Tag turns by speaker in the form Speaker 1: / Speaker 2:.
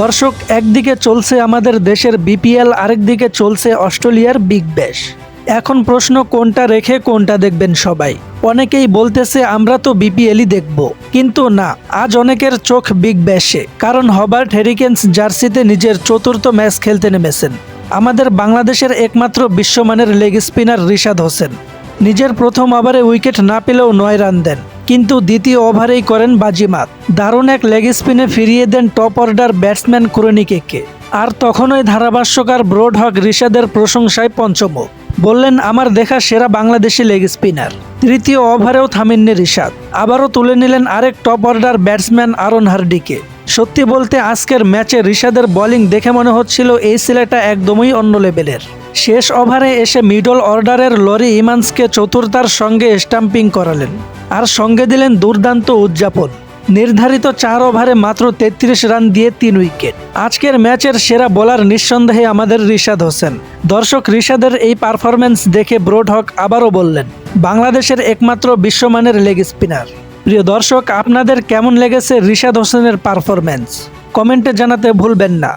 Speaker 1: দর্শক, একদিকে চলছে আমাদের দেশের বিপিএল, আরেকদিকে চলছে অস্ট্রেলিয়ার বিগ ব্যাশ এখন প্রশ্ন, কোনটা রেখে কোনটা দেখবেন সবাই? অনেকেই বলতেছে, আমরা তো বিপিএলই দেখব। কিন্তু না, আজ অনেকের চোখ বিগ ব্যাশে কারণ হবার্ট হেরিকেন্স জার্সিতে নিজের চতুর্থ ম্যাচ খেলতে নেমেছেন। আমাদের বাংলাদেশের একমাত্র বিশ্বমানের লেগ স্পিনার রিশাদ হোসেন। নিজের প্রথম ওভারে উইকেট না পেলেও নয় রান দেন। কিন্তু দ্বিতীয় ওভারেই করেন বাজিমাত। দারুণ এক লেগ স্পিনে ফিরিয়ে দেন টপ অর্ডার ব্যাটসম্যান ক্রোনিকেকে। আর তখনই ধারাভাষ্যকার ব্রোড হক ঋষাদের প্রশংসায় পঞ্চমুখ। বললেন, আমার দেখা সেরা বাংলাদেশি লেগ স্পিনার তৃতীয় ওভারেও থামেননি ঋষাদ আবারও তুলে নিলেন আরেক টপ অর্ডার ব্যাটসম্যান আরন হার্ডিকে। সত্যি বলতে, আজকের ম্যাচে ঋষাদের বোলিং দেখে মনে হচ্ছিল এই ছেলেটা একদমই অন্য লেভেলের। শেষ ওভারে এসে মিডল অর্ডারের লরি ইমান্সকে চতুর্থার সঙ্গে স্টাম্পিং করালেন। আর সঙ্গে দিলেন দুর্দান্ত উদযাপন। নির্ধারিত চার ওভারে মাত্র তেত্রিশ রান দিয়ে তিন উইকেট। আজকের ম্যাচের সেরা বোলার নিঃসন্দেহে আমাদের রিশাদ হোসেন। দর্শক রিশাদের এই পারফরমেন্স দেখে ব্রোড হক আবারও বললেন, বাংলাদেশের একমাত্র বিশ্বমানের লেগ স্পিনার। প্রিয় দর্শক, আপনাদের কেমন লেগেছে রিশাদ হোসেনের পারফরম্যান্স? কমেন্টে জানাতে ভুলবেন না।